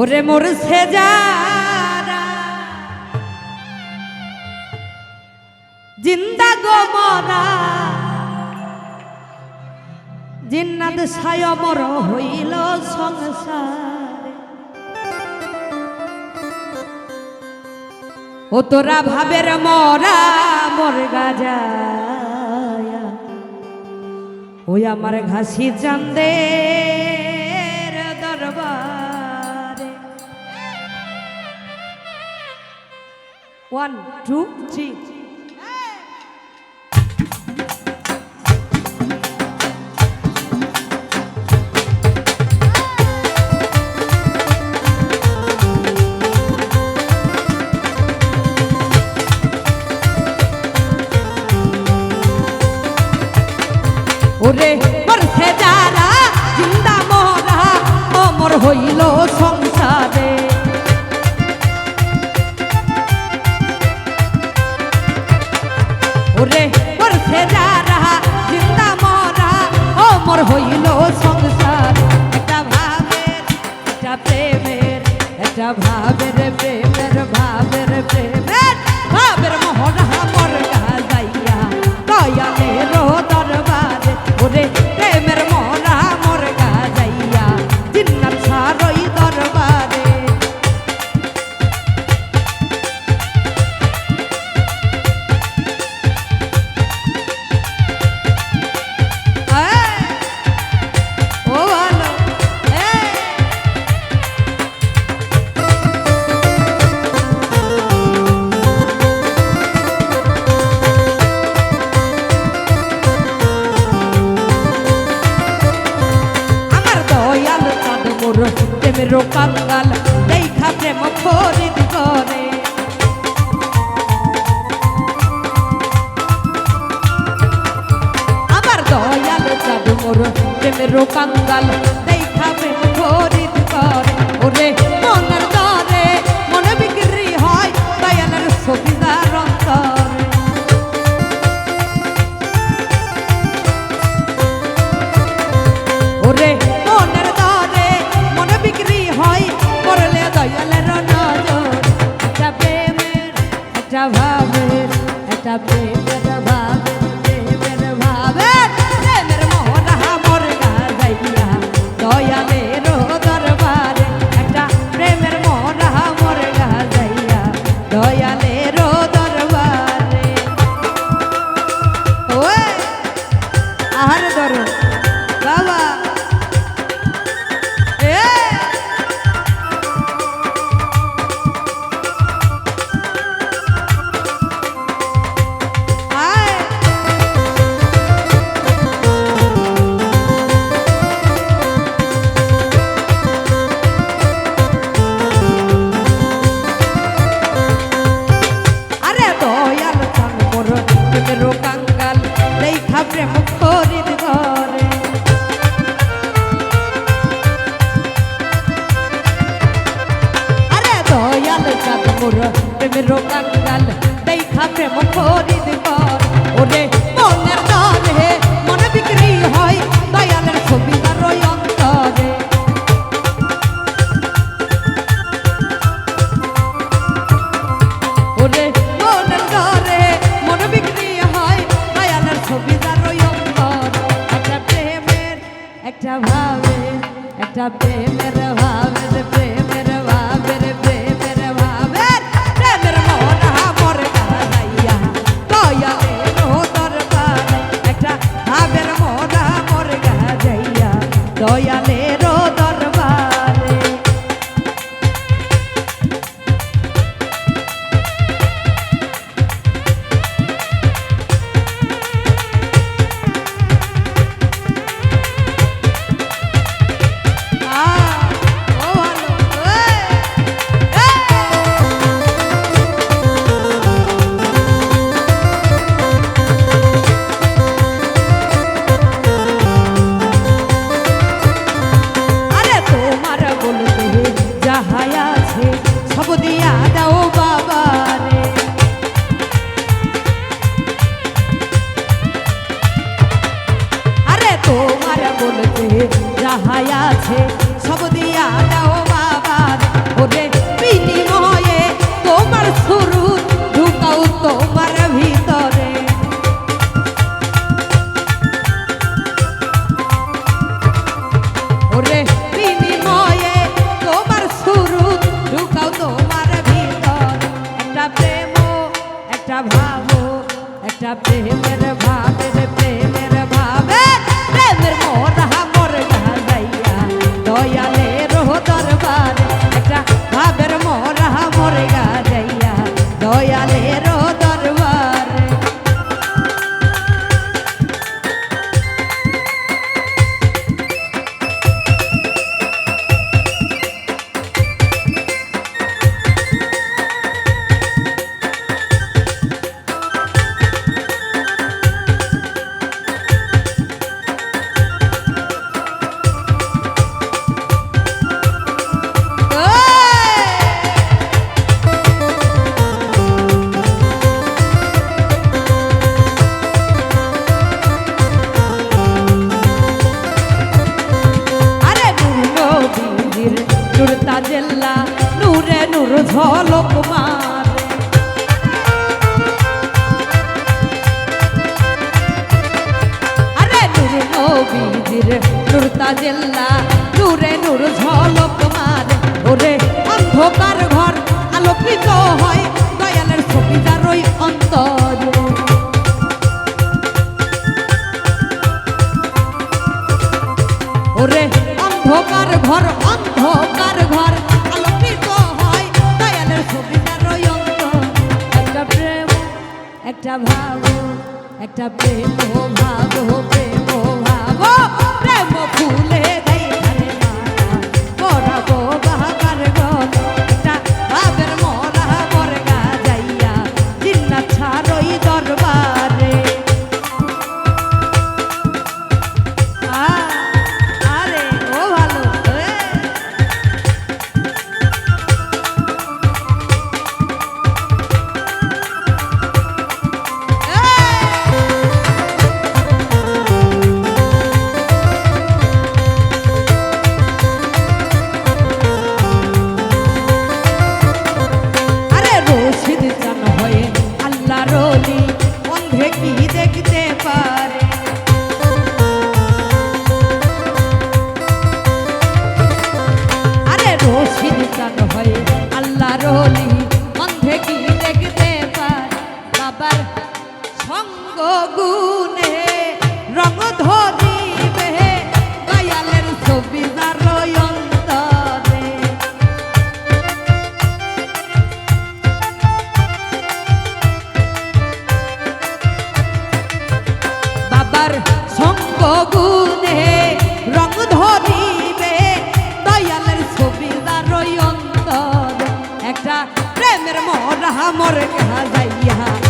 ওরে মোর সে জিন্দা গো মরা জিন্নাদ সায় মর হইল সংসার। ও তোরা ভাবের মরা মর গাজা। ওই আমার ঘাসি চান্দের দরবারে। ওয়ান টু থ্রি ওরে ওর ফেরা রাহা জিন্দা মরা। ও মোর হইল সংসার একটা ভাবের একটা প্রেমের একটা ভাবের প্রেমের কাঙ্গাল, দেখা প্রেম খরিদ করে আমার দয়াল জাদু মোর প্রেমের কাঙ্গাল, দেখা প্রেম খরিদ প্রেম করে प्रेम रवावत प्रेम মাঝে ঝলক মারে আরে নূর নবীজির নূর তাজেল্লা নূরে নূর ঝলক মারে ওরে অন্ধকার ঘর আলোকিত হয়, দয়ালের সবিতারই অন্তর। ওরে অন্ধকার ঘর অন্ধকার একটা ভাবো একটা প্রেম ভাবো প্রেম ভাবো। প্রেম ফুলে দেয় মারা i don't pensando. মোর কাহা যাইয়া